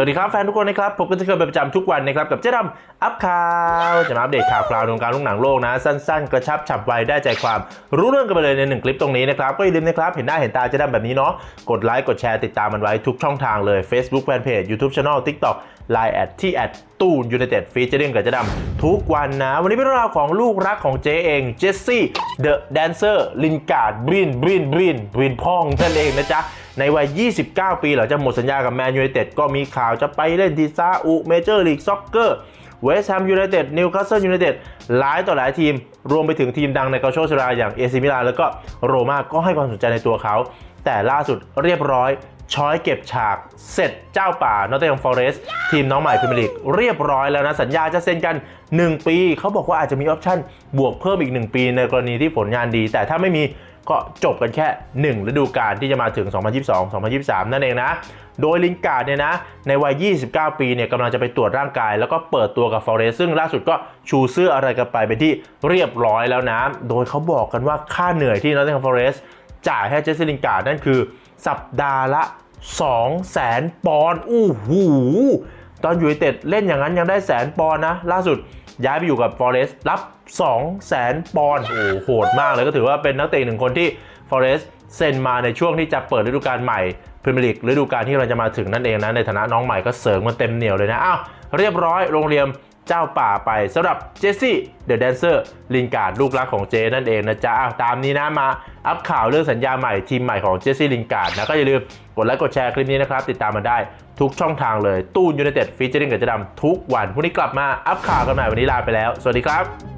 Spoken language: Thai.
สวัสดีครับแฟนทุกคนนะครับผมก็จะเคยเป็นประจำทุกวันนะครับกับเจ๊ดำอัพข่าวจะมาอัปเดตข่าวคราวในวงการลูกหนังโลกนะ สั้นๆ กระชับฉับไวได้ใจความรู้เรื่องกันไปเลยในหนึ่งคลิปตรงนี้นะครับก็อย่าลืมนะครับเห็นหน้าเห็นตาเจ๊ดำแบบนี้เนาะกดไลค์กดแชร์ติดตามมันไว้ทุกช่องทางเลย Facebook Fanpage YouTube Channel TikTok Line แอดที่แอดตูนยูไนเต็ดฟีเจอริ่งกับเจ๊ดำทุกวันนะ วันนี้เป็นเรื่องราวของลูกรักของเจ๊เองเจสซี่เดอะแดนเซอร์ลินการ์ดบรินบรินบรินบรินพ่องนั่นเองนะจ๊ะ ในวัย 29 ปีหลังจากหมดสัญญากับแมนยูไนเต็ดก็มีข่าวจะไปเล่นที่ซาอุเมเจอร์ลีกซ็อกเกอร์เวสต์แฮมยูไนเต็ดนิวคาสเซิลยูไนเต็ดหลายต่อหลายทีม รวมไปถึงทีมดังในเกาโชชราอย่างเอซิมิลานแล้วก็โรม่าก็ให้ความสนใจในตัวเขา แต่ล่าสุดเรียบร้อย ช้อยเก็บฉากเสร็จเจ้าป่านอตเทมฟอเรสต์ทีมน้องใหม่พรีเมียร์ลีกเรียบร้อยแล้วนะ สัญญาจะเซ็นกัน 1 ปี เขาบอกว่าอาจจะมีออปชั่น บวกเพิ่มอีก 1 ปีในกรณีที่ผลงานดี แต่ถ้าไม่มีก็จบกันแค่ 1 ฤดูกาลที่จะมาถึง 2022-2023 นั่นเองนะ โดยลิงการ์ดเนี่ยนะ ในวัย 29 ปีเนี่ยกำลังจะไปตรวจร่างกาย แล้วก็เปิดตัวกับฟอเรสซึ่งล่าสุดก็ชูเสื้ออะไรกันไปเป็นที่เรียบร้อยแล้วนะ โดยเขาบอกกันว่าค่าเหนื่อยที่นอตติงแฮมฟอเรสจ่ายให้เจสซี่ลิงการ์ดนั่นคือสัปดาห์ละ 2แสนปอนด์อู้หูตอนอยู่ในเต็ดเล่นอย่างนั้นยังได้แสนปอนด์นะ ล่าสุดย้ายไปอยู่กับฟอเรสรับ2แสนปอนด์โอ้โหโหดมากเลยก็ถือว่าเป็นนักเตะหนึ่งคนที่ฟอเรสเซ็นมาในช่วงที่จะเปิดฤดูกาลใหม่พรีเมียร์ลีกฤดูกาลที่เราจะมาถึงนั่นเองนะในฐานะน้องใหม่ก็เสริมมันเต็มเหนียวเลยนะอ้าวเรียบร้อยโรงเรียน เจ้าป่าไปสำหรับเจสซี่เดอะแดนเซอร์ลินการ์ดลูกรักของเจนั่นเองนะจ๊ะตามนี้นะมาอัปข่าวเรื่องสัญญาใหม่ทีมใหม่ของเจสซี่ลินการ์ดนะก็อย่าลืมกดไลค์กดแชร์คลิปนี้นะครับ ติดตามมาได้ทุกช่องทางเลย ตู้ยูไนเต็ดฟีเจอริ่งกับจะดำทุกวันพรุ่งนี้กลับมาอัปข่าวกันใหม่วันนี้ลาไปแล้ว สวัสดีครับ